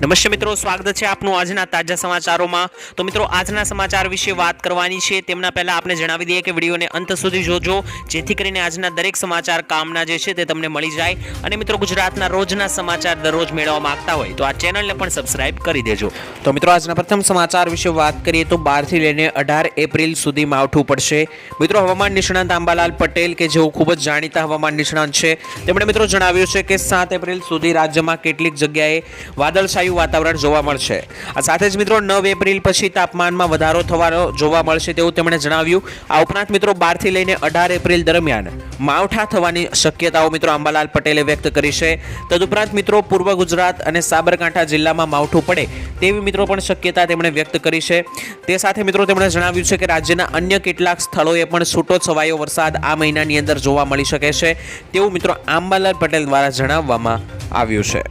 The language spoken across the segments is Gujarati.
નમસ્તે મિત્રો, સ્વાગત છે આપનું આજના તાજા સમાચારોમાં. તો મિત્રો, આજના સમાચાર વિશે વાત કરવાની છે. તેમના પહેલા આપણે જણાવી દઈએ કે વિડીયોને અંત સુધી જોજો, જેથી કરીને આજના દરેક સમાચાર કામના જે છે તે તમને મળી જાય. અને મિત્રો, ગુજરાતના રોજના સમાચાર દરરોજ મેળવવા માંગતા હોય તો આ ચેનલને પણ સબસ્ક્રાઇબ કરી દેજો. તો મિત્રો, આજના પ્રથમ સમાચાર વિશે વાત કરીએ તો બારથી લઈને અઢાર એપ્રિલ સુધી માવઠું પડશે. મિત્રો, હવામાન નિષ્ણાંત આંબાલાલ પટેલ, કે જેઓ ખૂબ જ જાણીતા હવામાન નિષ્ણાંત છે, તેમણે મિત્રો જણાવ્યું છે કે સાત એપ્રિલ સુધી રાજ્યમાં કેટલીક જગ્યાએ વાદળછાયું વાતાવરણ જોવા મળશે. આ સાથે જ મિત્રો નવ એપ્રિલ પછી તાપમાનમાં વધારો થવાનો જોવા મળશે તેવું તેમણે જણાવ્યું. આ ઉપરાંત મિત્રો બારથી લઈને અઢાર એપ્રિલ દરમિયાન માવઠા થવાની શક્યતાઓ મિત્રો આંબાલાલ પટેલે વ્યક્ત કરી છે. તદુપરાંત મિત્રો પૂર્વ ગુજરાત અને સાબરકાંઠા જિલ્લામાં માવઠું પડે તેવી મિત્રો પણ શક્યતા તેમણે વ્યક્ત કરી છે. તે સાથે મિત્રો તેમણે જણાવ્યું છે કે રાજ્યના અન્ય કેટલાક સ્થળોએ પણ છૂટો છવાયો વરસાદ આ મહિનાની અંદર જોવા મળી શકે છે. તેવું મિત્રો આંબાલાલ પટેલ દ્વારા જણાવવામાં આવ્યું છે.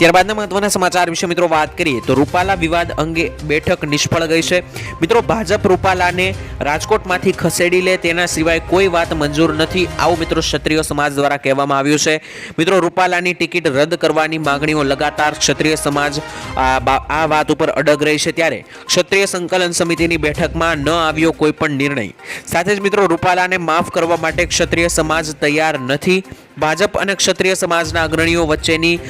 ત્યારબાદના મહત્વના સમાચાર વિશે મિત્રો વાત કરીએ તો રૂપાલા વિવાદ અંગે બેઠક નિષ્ફળ ગઈ છે. મિત્રો, ભાજપ રૂપાલાને રાજકોટમાંથી ખસેડી લે તેના સિવાય કોઈ વાત મંજૂર નથી. આવું મિત્રો ક્ષત્રિય સમાજ દ્વારા કહેવામાં આવ્યું છે. મિત્રો, રૂપાલાની ટિકિટ રદ કરવાની માંગણીઓ લગાતાર ક્ષત્રિય સમાજ આ વાત ઉપર અડગ રહી છે ત્યારે ક્ષત્રિય સંકલન સમિતિની બેઠકમાં ન આવ્યો કોઈ પણ નિર્ણય. સાથે જ મિત્રો, રૂપાલાને માફ કરવા માટે ક્ષત્રિય સમાજ તૈયાર નથી. ભાજપ અને ક્ષત્રિય સમાજના અગ્રણીઓ વચ્ચેની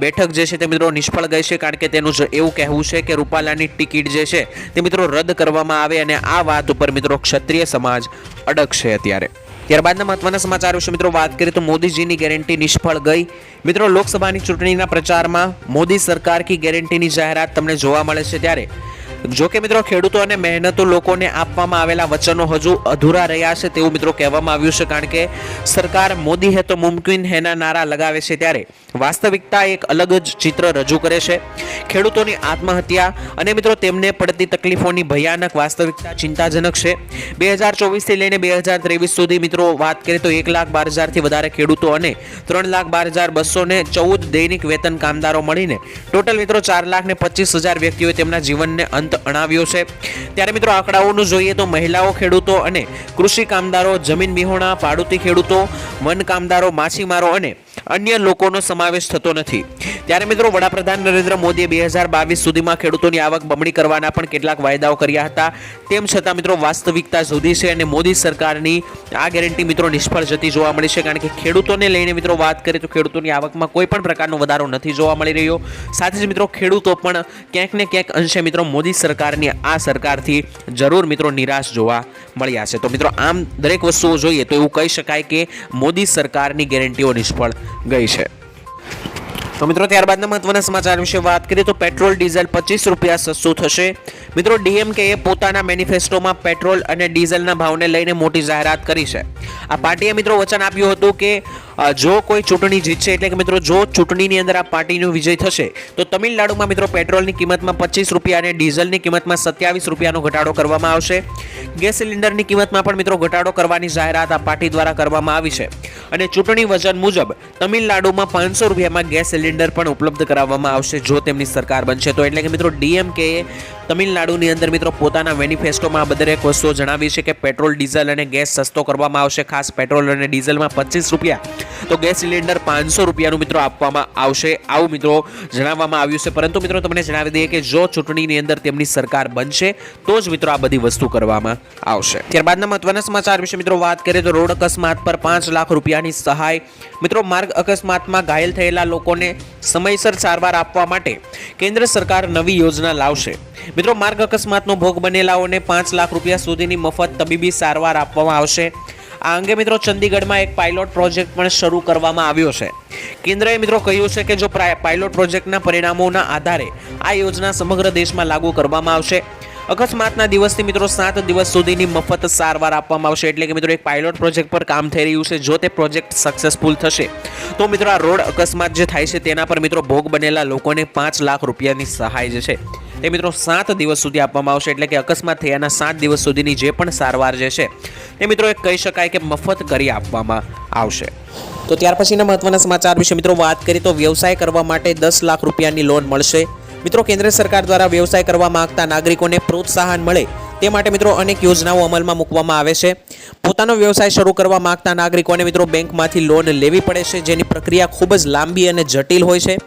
બેઠક જે છે તે મિત્રો નિષ્ફળ ગઈ છે કારણ કે તેનું એવું કહેવું છે કે રૂપાલાની ટિકિટ જે છે તે મિત્રો રદ કરવામાં આવે અને આ વાત ઉપર મિત્રો ક્ષત્રિય સમાજ અડગ છે અત્યારે. ત્યારબાદના મહત્વના સમાચાર વિશે મિત્રો વાત કરીએ તો મોદીજીની ગેરંટી નિષ્ફળ ગઈ. મિત્રો લોકસભાની ચૂંટણીના પ્રચારમાં મોદી સરકાર કી ગેરંટીની જાહેરાત તમને જોવા મળે છે ત્યારે. જો કે મિત્રો, ખેડૂતો અને મહેનતુ લોકોને આપવામાં આવેલા વચનો હજુ અધૂરા રહ્યા છે તેવું મિત્રો કહેવામાં આવ્યું છે, કારણ કે સરકાર મોદી હે તો મુમકિન હેના નારા લગાવે છે ત્યારે વાસ્તવિકતા એક અલગ જ ચિત્ર રજૂ કરે છે. ખેડૂતોની આત્મહત્યા અને મિત્રો, તેમને પડતી તકલીફોની ભયાનક વાસ્તવિકતા ચિંતાજનક છે. બે હજાર ચોવીસથી લઈને બે હજાર ત્રેવીસ સુધી મિત્રો, વાત કરીએ તો એક લાખ બાર હજારથી વધારે ખેડૂતો અને ત્રણ લાખ બાર હજાર બસો ને ચૌદ દૈનિક વેતન કામદારો મળીને ટોટલ મિત્રો ચાર લાખ ને પચીસ હજાર વ્યક્તિઓએ તેમના જીવનને અંત અણાવ્યો છે. ત્યારે મિત્રો આંકડાઓનું જોઈએ તો મહિલાઓ ખેડૂતો અને કૃષિ કામદારો, જમીન વિહોણા, પાડુતી ખેડૂતો, વન કામદારો, માછીમારો અને અન્ય લોકોનો સમાવેશ થતો નથી. ત્યારે મિત્રો, વડાપ્રધાન નરેન્દ્ર મોદીએ બે હજાર બાવીસ સુધીમાં ખેડૂતોની આવક બમણી કરવાના પણ કેટલાક વાયદાઓ કર્યા હતા. તેમ છતાં મિત્રો, વાસ્તવિકતા જુદી છે અને મોદી સરકારની આ ગેરંટી મિત્રો નિષ્ફળ જતી જોવા મળી છે. કારણ કે ખેડૂતોને લઈને મિત્રો વાત કરીએ તો ખેડૂતોની આવકમાં કોઈ પણ પ્રકારનો વધારો નથી જોવા મળી રહ્યો. સાથે જ મિત્રો, ખેડૂતો પણ ક્યાંક ને ક્યાંક અંશે મિત્રો મોદી સરકારની આ સરકારથી જરૂર મિત્રો નિરાશ જોવા મળ્યા છે. તો મિત્રો, આમ દરેક વસ્તુઓ જોઈએ તો એવું કહી શકાય કે મોદી સરકારની ગેરંટીઓ નિષ્ફળ ગઈ છે. તો મિત્રો, ત્યારબાદના મહત્વના સમાચાર વિશે વાત કરીએ તો પેટ્રોલ, ડીઝલ પચીસ રૂપિયા સસ્તું થશે. મિત્રો ડીએમકેએ પોતાના મેનિફેસ્ટોમાં પેટ્રોલ અને ડીઝલના ભાવને લઈને મોટી જાહેરાત કરી છે. આ પાર્ટીએ મિત્રો વચન આપ્યું હતું કે જો કોઈ ચૂંટણી જીતશે એટલે કે મિત્રો, જો ચૂંટણીની અંદર આ પાર્ટીનો વિજય થશે, તો તમિલનાડુમાં મિત્રો પેટ્રોલની કિંમતમાં પચીસ રૂપિયા અને ડીઝલની કિંમતમાં સત્યાવીસ રૂપિયાનો ઘટાડો કરવામાં આવશે. ગેસ સિલિન્ડરની કિંમતમાં પણ મિત્રો ઘટાડો કરવાની જાહેરાત આ પાર્ટી દ્વારા કરવામાં આવી છે. અને ચૂંટણી વજન મુજબ તમિલનાડુમાં પાંચસો રૂપિયામાં ગેસ સિલિન્ડર પણ ઉપલબ્ધ કરાવવામાં આવશે જો તેમની સરકાર બનશે. તો એટલે કે મિત્રો ડીએમકે તમિલનાડુની અંદર મિત્રો પોતાના મેનિફેસ્ટોમાં આ દરેક વસ્તુઓ જણાવી છે કે પેટ્રોલ, ડીઝલ અને ગેસ સસ્તો કરવામાં આવશે. ખાસ પેટ્રોલ અને ડીઝલમાં પચીસ રૂપિયા. તો ગેસ સિલિન્ડર પાંચસો રૂપિયાનું મિત્રો આપવામાં આવશે આવું મિત્રો જણાવવામાં આવ્યું છે. પરંતુ મિત્રો તમને જણાવી દઈએ કે જો ચૂંટણીની અંદર તેમની સરકાર બનશે, તો જ મિત્રો આ બધી વસ્તુ કરવામાં આવશે. ત્યારબાદના મહત્વના સમાચાર વિશે મિત્રો વાત કરીએ તો રોડ અકસ્માત પર પાંચ લાખ રૂપિયાની સહાય. મિત્રો, માર્ગ અકસ્માતમાં ઘાયલ થયેલા લોકોને સમયસર સારવાર આપવા માટે કેન્દ્ર સરકાર નવી યોજના લાવશે. મિત્રો, માર્ગ અકસ્માતનો ભોગ બનેલાઓને પાંચ લાખ રૂપિયા સુધીની મફત તબીબી સારવાર આપવામાં આવશે. આ અંગે મિત્રો, ચંદીગઢમાં એક પાયલોટ પ્રોજેક્ટ પણ શરૂ કરવામાં આવ્યો છે. કેન્દ્રએ મિત્રો કહ્યું છે કે જો પાયલોટ પ્રોજેક્ટના પરિણામોના આધારે આ યોજના સમગ્ર દેશમાં લાગુ કરવામાં આવશે. અકસ્માતના દિવસથી મિત્રો સાત દિવસ સુધીની મફત સારવાર આપવામાં આવશે. એટલે કે મિત્રો એક પાયલોટ પ્રોજેક્ટ પર કામ થઈ રહ્યું છે. જો તે પ્રોજેક્ટ સક્સેસફુલ થશે, તો મિત્રો આ રોડ અકસ્માત જે થાય છે તેના પર મિત્રો ભોગ બનેલા લોકોને પાંચ લાખ રૂપિયાની સહાય જે છે તે મિત્રો સાત દિવસ સુધી આપવામાં આવશે. એટલે કે અકસ્માત થયાના સાત દિવસ સુધીની જે પણ સારવાર જે છે તે મિત્રો એક કહી શકાય કે મફત કરી આપવામાં આવશે. તો ત્યાર પછીના મહત્વના સમાચાર વિશે મિત્રો વાત કરીએ તો વ્યવસાય કરવા માટે દસ લાખ રૂપિયાની લોન મળશે. મિત્રો, કેન્દ્ર સરકાર દ્વારા વ્યવસાય કરવા માંગતા નાગરિકોને પ્રોત્સાહન મળે તે માટે મિત્રો અનેક યોજનાઓ અમલમાં મૂકવામાં આવે છે. પોતાનો વ્યવસાય શરૂ કરવા માંગતા નાગરિકોને મિત્રો બેંકમાંથી લોન લેવી પડે છે, જેની પ્રક્રિયા ખૂબ જ લાંબી અને જટિલ હોય છે.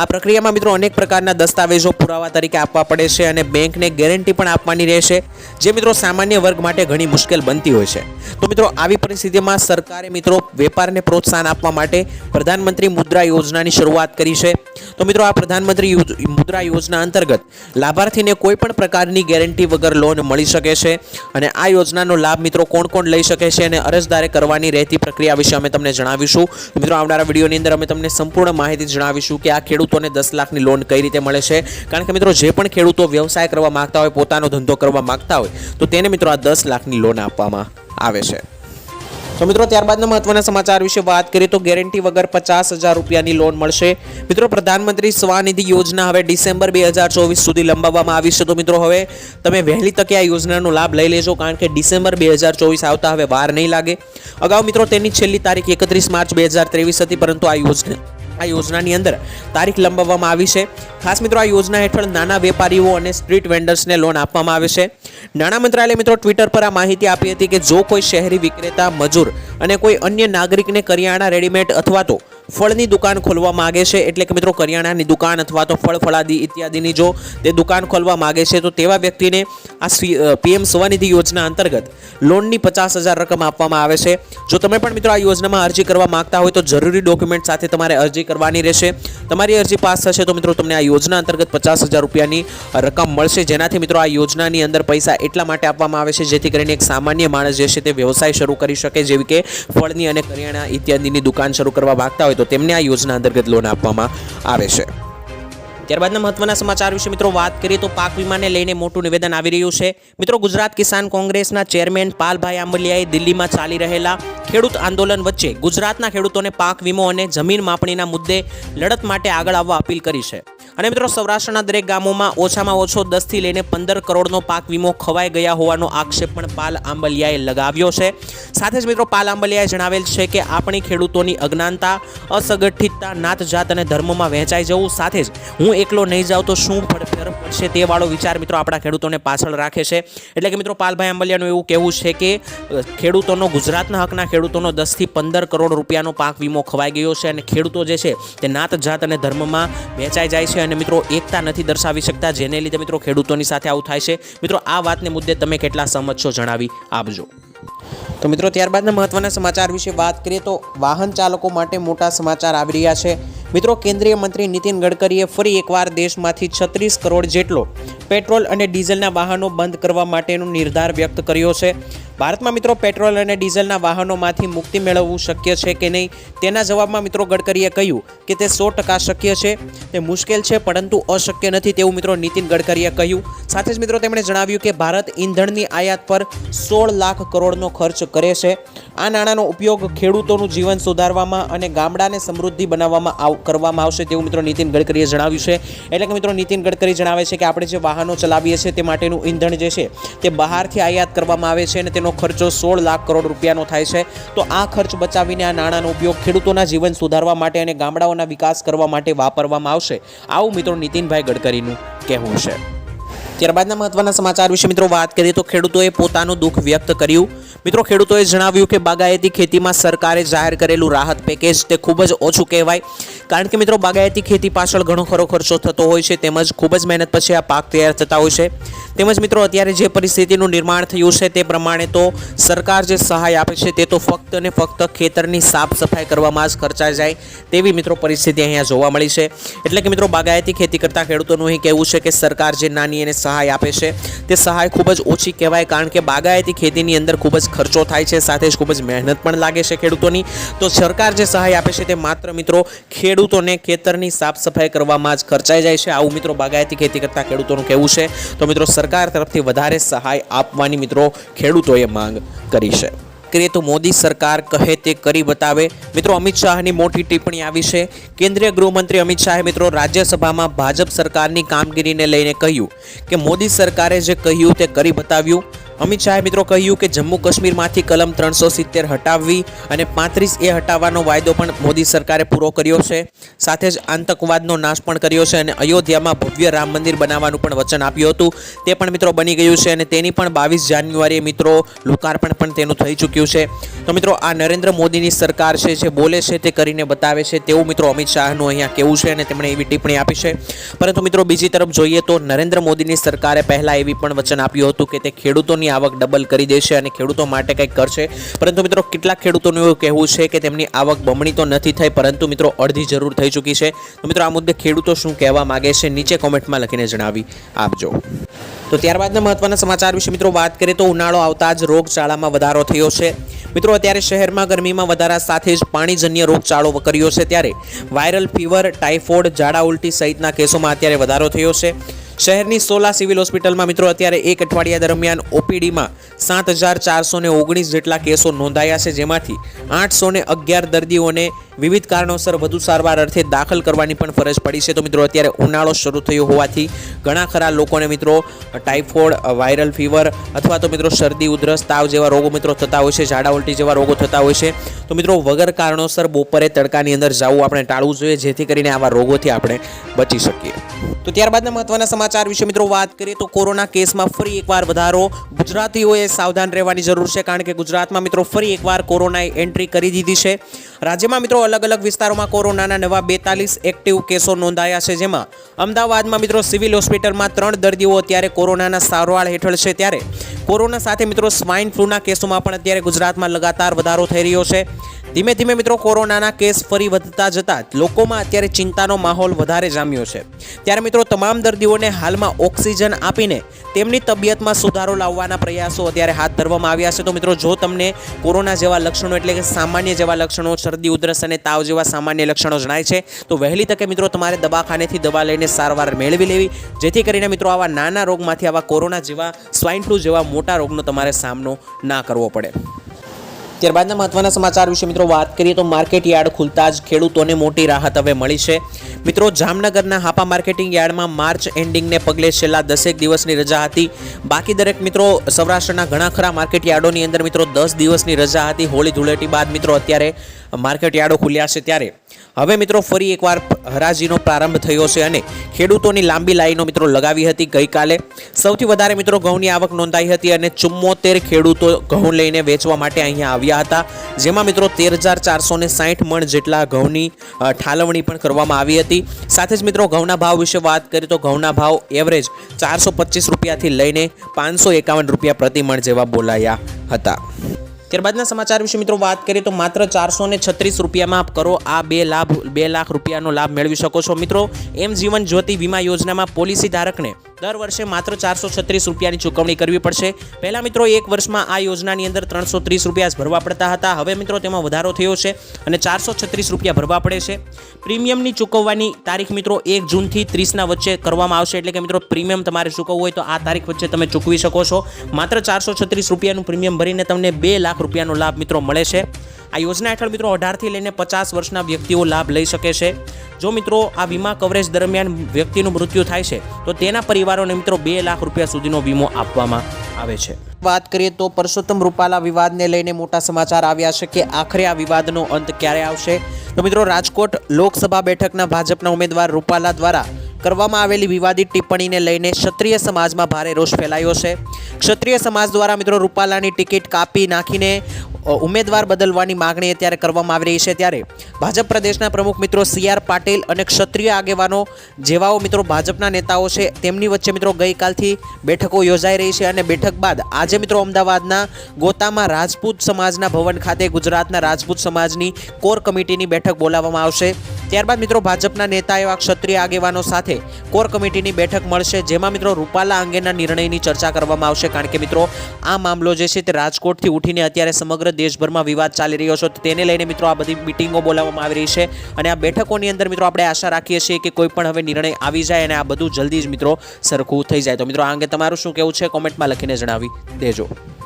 આ પ્રક્રિયામાં મિત્રો અનેક પ્રકારના દસ્તાવેજો પુરાવા તરીકે આપવા પડે છે અને બેંકને ગેરંટી પણ આપવાની રહેશે, જે મિત્રો સામાન્ય વર્ગ માટે ઘણી મુશ્કેલ બનતી હોય છે. તો મિત્રો, આવી પરિસ્થિતિમાં સરકારે મિત્રો વેપારને પ્રોત્સાહન આપવા માટે પ્રધાનમંત્રી મુદ્રા યોજનાની શરૂઆત કરી છે. તો મિત્રો, આ પ્રધાનમંત્રી મુદ્રા યોજના અંતર્ગત લાભાર્થીને કોઈ પણ પ્રકારની ગેરંટી વગર લોન મળી શકે છે અને આ યોજનાનો લાભ મિત્રો કોણ કોણ લઈ શકે છે અને અરજદારે કરવાની રહેતી પ્રક્રિયા વિશે અમે તમને જણાવીશું. મિત્રો, આવનારા વિડીયોની અંદર અમે તમને સંપૂર્ણ માહિતી જણાવીશું કે આ ખેડૂતોને દસ લાખની લોન કઈ રીતે મળે છે? કારણ કે મિત્રો, જે પણ ખેડૂતો વ્યવસાય કરવા માગતા હોય, પોતાનો ધંધો કરવા માગતા હોય, તો તેને મિત્રો આ દસ લાખની લોન આપવામાં આવે છે. તો મિત્રો, ત્યારબાદના મહત્વના સમાચાર વિશે વાત કરીએ તો ગેરંટી વગર પચાસ હજાર રૂપિયાની લોન મળશે. મિત્રો, પ્રધાનમંત્રી સ્વાનિધિ યોજના હવે ડિસેમ્બર બે હજાર ચોવીસ સુધી લંબાવવામાં આવી છે. તો મિત્રો, હવે તમે વહેલી તકે આ યોજનાનો લાભ લઈ લેજો, કારણ કે ડિસેમ્બર બે હજાર ચોવીસ આવતા હવે વાર નહીં લાગે. અગાઉ મિત્રો, તેની છેલ્લી તારીખ એકત્રીસ માર્ચ બે હજાર ત્રેવીસ હતી, પરંતુ આ યોજના આ યોજનાની અંદર તારીખ લંબાવવામાં આવી છે. ખાસ મિત્રો, આ યોજના હેઠળ નાના વેપારીઓ અને સ્ટ્રીટ વેન્ડર્સને લોન આપવામાં આવે છે. નાણાં મંત્રાલય મિત્રો ટ્વિટર પર આ માહિતી આપી હતી કે જો કોઈ શહેરી વિક્રેતા, મજૂર અને કોઈ અન્ય નાગરિકને કરિયાણા રેડીમેડ અથવા તો ફળની દુકાન ખોલવા માગે છે. એટલે કે મિત્રો કરિયાણાની દુકાન અથવા તો ફળ, ફળાદી ઇત્યાદિની જો તે દુકાન ખોલવા માગે છે, તો તેવા વ્યક્તિને આ પીએમ સ્વનિધિ યોજના અંતર્ગત લોનની પચાસ હજાર રકમ આપવામાં આવે છે. જો તમે પણ મિત્રો આ યોજનામાં અરજી કરવા માંગતા હોય તો જરૂરી ડોક્યુમેન્ટ સાથે તમારે અરજી કરવાની રહેશે. તમારી અરજી પાસ થશે તો મિત્રો તમને આ યોજના અંતર્ગત પચાસ હજાર રૂપિયાની રકમ મળશે. જેનાથી મિત્રો આ યોજનાની અંદર પૈસા એટલા માટે આપવામાં આવે છે, જેથી કરીને એક સામાન્ય માણસ જે છે તે વ્યવસાય શરૂ કરી શકે, જેવી કે ફળની અને કરિયાણા ઇત્યાદિની દુકાન શરૂ કરવા માંગતા હોય તો તેમને આ યોજના અંતર્ગત લોન આપવામાં આવે છે. ત્યારબાદના મહત્વના સમાચાર વિશે મિત્રો વાત કરીએ તો પાક વીમાને લઈને મોટું નિવેદન આવી રહ્યું છે. મિત્રો ગુજરાત કિસાન કોંગ્રેસના ચેરમેન પાલભાઈ આંબલિયાએ દિલ્હીમાં ચાલી રહેલા ખેડૂત આંદોલન વચ્ચે ગુજરાતના ખેડૂતોને પાક વીમો અને જમીન માપણીના મુદ્દે લડત માટે આગળ આવવા અપીલ કરી છે. અને મિત્રો સૌરાષ્ટ્રના દરેક ગામોમાં ઓછામાં ઓછો દસથી લઈને પંદર કરોડનો પાક વીમો ખવાઈ ગયા હોવાનો આક્ષેપ પણ પાલ આંબલિયાએ લગાવ્યો છે. સાથે જ મિત્રો પાલ આંબલિયાએ જણાવેલ છે કે આપણી ખેડૂતોની અજ્ઞાનતા, અસંગઠિતતા, નાતજાત અને ધર્મમાં વહેંચાઈ જવું સાથે જ હું એકલો નહીં જાઉં તો શું ફર- પડશે તે વાળો વિચાર મિત્રો આપણા ખેડૂતોને પાછળ રાખે છે. એટલે કે મિત્રો પાલભાઈ આંબલિયાનું એવું કહેવું છે કે ખેડૂતોનો, ગુજરાતના હકના ખેડૂતોનો દસથી પંદર કરોડ રૂપિયાનો પાક વીમો ખવાઈ ગયો છે અને ખેડૂતો જે છે તે નાત જાત અને ધર્મમાં વહેંચાઈ જાય છે અને મિત્રો એકતા નથી દર્શાવી શકતા, જેને લીધે મિત્રો ખેડૂતોની સાથે આવું થાય છે. મિત્રો આ વાતને મુદ્દે તમે કેટલા સહમત છો જણાવી આપજો. તો મિત્રો ત્યારબાદના મહત્વના સમાચાર વિશે વાત કરીએ તો વાહન ચાલકો માટે મોટા સમાચાર આવી રહ્યા છે. મિત્રો, કેન્દ્રીય મંત્રી નીતિન ગડકરીએ ફરી એકવાર દેશમાંથી છત્રીસ કરોડ જેટલો પેટ્રોલ અને ડીઝલના વાહનો બંધ કરવા માટેનો નિર્ધાર વ્યક્ત કર્યો છે. ભારતમાં મિત્રો પેટ્રોલ અને ડીઝલના વાહનોમાંથી મુક્તિ મેળવવું શક્ય છે કે નહીં? તેના જવાબમાં મિત્રો ગડકરીએ કહ્યું કે તે સો ટકા શક્ય છે. તે મુશ્કેલ છે, પરંતુ અશક્ય નથી તેવું મિત્રો નીતિન ગડકરીએ કહ્યું. સાથે જ મિત્રો તેમણે જણાવ્યું કે ભારત ઈંધણની આયાત પર સોળ લાખ કરોડનો ખર્ચ કરે છે. આ નાણાંનો ઉપયોગ ખેડૂતોનું જીવન સુધારવામાં અને ગામડાને સમૃદ્ધિ બનાવવામાં આવ, કરવામાં આવશે તેવું મિત્રો નીતિન ગડકરીએ જણાવ્યું છે. એટલે કે મિત્રો નીતિન ગડકરી જણાવે છે કે આપણે જે વાહનો ચલાવીએ છીએ તે માટેનું ઈંધણ જે છે તે બહારથી આયાત કરવામાં આવે છે અને તેનો ખર્ચો સોળ લાખ કરોડ રૂપિયાનો થાય છે. તો આ ખર્ચ બચાવીને આ નાણાંનો ઉપયોગ ખેડૂતોના જીવન સુધારવા માટે અને ગામડાઓના વિકાસ કરવા માટે વાપરવામાં આવશે. આવું મિત્રો નીતિનભાઈ ગડકરીનું કહેવું છે. ત્યારબાદના મહત્વના સમાચાર વિશે મિત્રો વાત કરીએ તો ખેડૂતોએ પોતાનું દુઃખ વ્યક્ત કર્યું. મિત્રો ખેડૂતોએ જણાવ્યું કે બાગાયતી ખેતીમાં સરકારે જાહેર કરેલું રાહત પેકેજ તે ખૂબ જ ઓછું કહેવાય. કારણ કે મિત્રો બાગાયતી ખેતી પાછળ ઘણો ખરો ખર્ચો થતો હોય છે, તેમજ ખૂબ જ મહેનત પછી આ પાક તૈયાર થતા હોય છે. તેમજ મિત્રો અત્યારે જે પરિસ્થિતિનું નિર્માણ થયું છે તે પ્રમાણે તો સરકાર જે સહાય આપે છે તે તો ફક્ત અને ફક્ત ખેતરની સાફ સફાઈ કરવામાં જ ખર્ચાઈ જાય તેવી મિત્રો પરિસ્થિતિ અહીંયા જોવા મળી છે. એટલે કે મિત્રો બાગાયતી ખેતી કરતા ખેડૂતોનું અહીં કહેવું છે કે સરકાર જે નાની અને સહાય આપે છે. તે સહાય ખૂબ જ ઓછી કહેવાય કારણ કે બાગાયતી ખેતીની અંદર ખૂબ જ ખર્ચો થાય છે, સાથે જ ખૂબ જ મહેનત પણ લાગે છે ખેડૂતોની. તો સરકાર જે સહાય આપે છે તે માત્ર મિત્રો ખેડૂતોને ખેતરની સાફ સફાઈ કરવામાં જ ખર્ચાઈ જાય છે. આવું મિત્રો બાગાયતી ખેતી કરતા ખેડૂતોનું કહેવું છે. તો મિત્રો સરકાર તરફથી વધારે સહાય આપવાની મિત્રો ખેડૂતોએ માંગ કરી છે. કરીએ તો મોદી સરકાર કહે તે કરી બતાવે. મિત્રો, અમિત શાહની મોટી ટિપ્પણી આવી છે. કેન્દ્રીય ગૃહમંત્રી અમિત શાહે મિત્રો રાજ્યસભામાં ભાજપ સરકારની કામગીરીને લઈને કહ્યું કે મોદી સરકારે જે કહ્યું તે કરી બતાવ્યું. અમિત શાહે મિત્રો કહ્યું કે જમ્મુ કાશ્મીરમાંથી કલમ ત્રણસો સિત્તેર હટાવવી અને પાંત્રીસ એ હટાવવાનો વાયદો પણ મોદી સરકારે પૂરો કર્યો છે. સાથે જ આતંકવાદનો નાશ પણ કર્યો છે અને અયોધ્યામાં ભવ્ય રામ મંદિર બનાવવાનું પણ વચન આપ્યું હતું. તે પણ મિત્રો બની ગયું છે અને તેની પણ બાવીસ જાન્યુઆરીએ મિત્રો લોકાર્પણ પણ તેનું થઈ ચૂક્યું છે. તો મિત્રો આ નરેન્દ્ર મોદીની સરકાર છે, જે બોલે છે તે કરીને બતાવે છે. તેવું મિત્રો અમિત શાહનું અહીંયા કેવું છે અને તેમણે એવી ટિપ્પણી આપી છે. પરંતુ મિત્રો બીજી તરફ જોઈએ તો નરેન્દ્ર મોદીની સરકારે પહેલાં એવી પણ વચન આપ્યું હતું કે તે ખેડૂતોની આવક ડબલ કરી દેશે અને ખેડૂતો માટે કંઈક કરશે. પરંતુ મિત્રો, કેટલાક ખેડૂતોનું એવું કહેવું છે કે તેમની આવક બમણી તો નથી થઈ, પરંતુ મિત્રો, અડધી જરૂર થઈ ચૂકી છે. તો મિત્રો, આ મુદ્દે ખેડૂતો શું કહેવા માગે છે, નીચે કોમેન્ટમાં લખીને જણાવી આપજો. તો ત્યારબાદના મહત્વના સમાચાર વિશે મિત્રો, વાત કરીએ તો ઉનાળો આવતા જ રોગચાળામાં વધારો થયો છે. મિત્રો, અત્યારે શહેરમાં ગરમીમાં વધારા સાથે જ પાણીજન્ય રોગચાળો કર્યો છે ત્યારે. વાયરલ ફીવર, ટાઇફોઇડ, ઝાડા ઉલટી સહિતના કેસોમાં અત્યારે વધારો થયો છે. શહેરની સોલા સિવિલ હોસ્પિટલમાં મિત્રો અત્યારે એક અઠવાડિયા દરમિયાન ઓપીડીમાં સાત હજાર ચારસો ને ઓગણીસ જેટલા કેસો નોંધાયા છે, જેમાંથી આઠસો ને અગિયાર દર્દીઓને વિવિધ કારણોસર વધુ સારવાર અર્થે દાખલ કરવાની પણ ફરજ પડી છે. તો મિત્રો, અત્યારે ઉનાળો શરૂ થયો હોવાથી ઘણા ખરા લોકોને મિત્રો ટાઇફોઇડ, વાયરલ ફીવર અથવા તો મિત્રો શરદી, ઉધરસ, તાવ જેવા રોગો મિત્રો થતા હોય છે, ઝાડા ઉલટી જેવા રોગો થતા હોય છે. તો મિત્રો, વગર કારણોસર બપોરે તડકાની અંદર જવું આપણે ટાળવું જોઈએ, જેથી કરીને આવા રોગોથી આપણે બચી શકીએ. તો ત્યારબાદના મહત્વના સમાચાર વિશે મિત્રો વાત કરીએ તો કોરોના કેસમાં ફરી એકવાર વધારો. ગુજરાતીઓએ સાવધાન રહેવાની જરૂર છે કારણ કે ગુજરાતમાં મિત્રો ફરી એકવાર કોરોનાએ એન્ટ્રી કરી દીધી છે. રાજ્યમાં મિત્રો અલગ અલગ વિસ્તારોમાં કોરોનાના નવા બેતાલીસ એક્ટિવ કેસો નોંધાયા છે. જેમાં અમદાવાદમાં મિત્રો સિવિલ હોસ્પિટલમાં ત્રણ દર્દીઓ અત્યારે કોરોનાના સારવાર હેઠળ છે ત્યારે કોરોના સાથે મિત્રો સ્વાઇન ફ્લૂના કેસોમાં પણ અત્યારે ગુજરાતમાં લગાતાર વધારો થઈ રહ્યો છે. ધીમે ધીમે મિત્રો કોરોનાના કેસ ફરી વધતા જતા લોકોમાં અત્યારે ચિંતાનો માહોલ વધારે જામ્યો છે. ત્યારે મિત્રો તમામ દર્દીઓને હાલમાં ઓક્સિજન આપીને તેમની તબિયતમાં સુધારો લાવવાના પ્રયાસો અત્યારે હાથ ધરવામાં આવ્યા છે. તો મિત્રો જો તમને કોરોના જેવા લક્ષણો એટલે કે સામાન્ય જેવા લક્ષણો, શરદી, ઉધરસ અને તાવ જેવા સામાન્ય લક્ષણો જણાય છે, તો વહેલી તકે મિત્રો તમારે દવાખાનેથી દવા લઈને સારવાર મેળવી લેવી. જેથી કરીને મિત્રો આવા નાના રોગમાંથી આવા કોરોના જેવા સ્વાઇન ફ્લૂ જેવા મોટા રોગનો તમારે સામનો ના કરવો પડે. ત્યારબાદના મહત્વના સમાચાર વિશે મિત્રો વાત કરીએ તો માર્કેટ યાર્ડ ખુલતા જ ખેડૂતોને મોટી રાહત હવે મળી છે. મિત્રો, જામનગરના હાપા માર્કેટિંગ યાર્ડમાં માર્ચ એન્ડિંગને પગલે છેલ્લા દસેક દિવસની રજા હતી. બાકી દરેક મિત્રો, સૌરાષ્ટ્રના ઘણા ખરા માર્કેટ યાર્ડોની અંદર મિત્રો દસ દિવસની રજા હતી. હોળી ધૂળેટી બાદ મિત્રો અત્યારે માર્કેટ યાર્ડો ખુલ્યા છે ત્યારે. હવે મિત્રો ફરી એકવાર હરાજીનો પ્રારંભ થયો છે અને ખેડૂતોની લાંબી લાઈનો મિત્રો લગાવી હતી ગઈકાલે. સૌથી વધારે મિત્રો ઘઉંની આવક નોંધાઈ હતી અને ચુમ્મોતેર ખેડૂતો ઘઉં લઈને વેચવા માટે અહીંયા આવ્યા હતા. જેમાં મિત્રો તેર હજાર ચારસો સાઠ મણ જેટલા ઘઉંની ઠાલવણી પણ કરવામાં આવી હતી. સાથે જ મિત્રો ઘઉંના ભાવ વિશે વાત કરીએ તો ઘઉંના ભાવ એવરેજ ચારસો પચીસ રૂપિયાથી લઈને પાંચસો એકાવન રૂપિયા પ્રતિ મણ જેવા બોલાયા હતા. ત્યારબાદના સમાચાર વિશે મિત્રો વાત કરીએ તો માત્ર ચારસો ને છત્રીસ રૂપિયામાં આપ કરો આ બે લાભ, બે લાખ રૂપિયાનો લાભ મેળવી શકો છો. મિત્રો, એમ જીવન જ્યોતિ વીમા યોજનામાં પોલિસી ધારકને દર વર્ષે માત્ર ચારસો છત્રીસ રૂપિયાની ચૂકવણી કરવી પડશે. પહેલાં મિત્રો એક વર્ષમાં આ યોજનાની અંદર ત્રણસો ત્રીસ રૂપિયા ભરવા પડતા હતા. હવે મિત્રો તેમાં વધારો થયો છે અને ચારસો છત્રીસ રૂપિયા ભરવા પડે છે. પ્રીમિયમની ચૂકવવાની તારીખ મિત્રો એક જૂનથી ત્રીસના વચ્ચે કરવામાં આવશે. એટલે કે મિત્રો પ્રીમિયમ તમારે ચૂકવવું હોય તો આ તારીખ વચ્ચે તમે ચૂકવી શકો છો. માત્ર ચારસો છત્રીસ રૂપિયાનું પ્રીમિયમ ભરીને તમને બે લાખ રૂપિયાનો લાભ મિત્રો મળે છે. આ યોજના હેઠળ મિત્રો અઢારથી લઈને પચાસ વર્ષના વ્યક્તિઓ લાભ લઈ શકે છે. જો મિત્રો આ વીમા કવરેજ દરમિયાન વ્યક્તિનું મૃત્યુ થાય છે, તો તેના પરિવારોને મિત્રો બે લાખ રૂપિયા સુધીનો વીમો આપવામાં આવે છે. વાત કરીએ તો પરસોત્તમ રૂપાલા વિવાદને લઈને મોટા સમાચાર આવ્યા છે કે આખરે આ વિવાદનો અંત ક્યારે આવશે? તો મિત્રો રાજકોટ લોકસભા બેઠકના ભાજપના ઉમેદવાર રૂપાલા દ્વારા કરવામાં આવેલી વિવાદિત ટિપ્પણીને લઈને ક્ષત્રિય સમાજમાં ભારે રોષ ફેલાયો છે. ક્ષત્રિય સમાજ દ્વારા મિત્રો રૂપાલાની ટિકિટ કાપી નાખીને ઉમેદવાર બદલવાની માગણી અત્યારે કરવામાં આવી રહી છે ત્યારે ભાજપ પ્રદેશના પ્રમુખ મિત્રો સી આર પાટીલ અને ક્ષત્રિય આગેવાનો જેવાઓ મિત્રો ભાજપના નેતાઓ છે, તેમની વચ્ચે મિત્રો ગઈકાલથી બેઠકો યોજાઈ રહી છે અને બેઠક બાદ આજે મિત્રો અમદાવાદના ગોતામાં રાજપૂત સમાજના ભવન ખાતે ગુજરાતના રાજપૂત સમાજની કોર કમિટીની બેઠક બોલાવવામાં આવશે. ત્યારબાદ મિત્રો ભાજપના નેતા એવા ક્ષત્રિય આગેવાનો સાથે કોર કમિટીની બેઠક મળશે, જેમાં મિત્રો રૂપાલા અંગેના નિર્ણયની ચર્ચા કરવામાં આવશે. કારણ કે મિત્રો, આ મામલો જે છે તે રાજકોટથી ઉઠીને અત્યારે સમગ્ર દેશભરમાં વિવાદ ચાલી રહ્યો છે. તેને લઈને મિત્રો આ બધી મિટિંગો બોલાવવામાં આવી રહી છે. અને આ બેઠકોની અંદર મિત્રો આપણે આશા રાખીએ છીએ કે કોઈ પણ હવે નિર્ણય આવી જાય અને આ બધું જલ્દી જ મિત્રો સરખું થઈ જાય. તો મિત્રો, આ અંગે તમારું શું કહેવું છે? કોમેન્ટમાં લખીને જણાવી દેજો.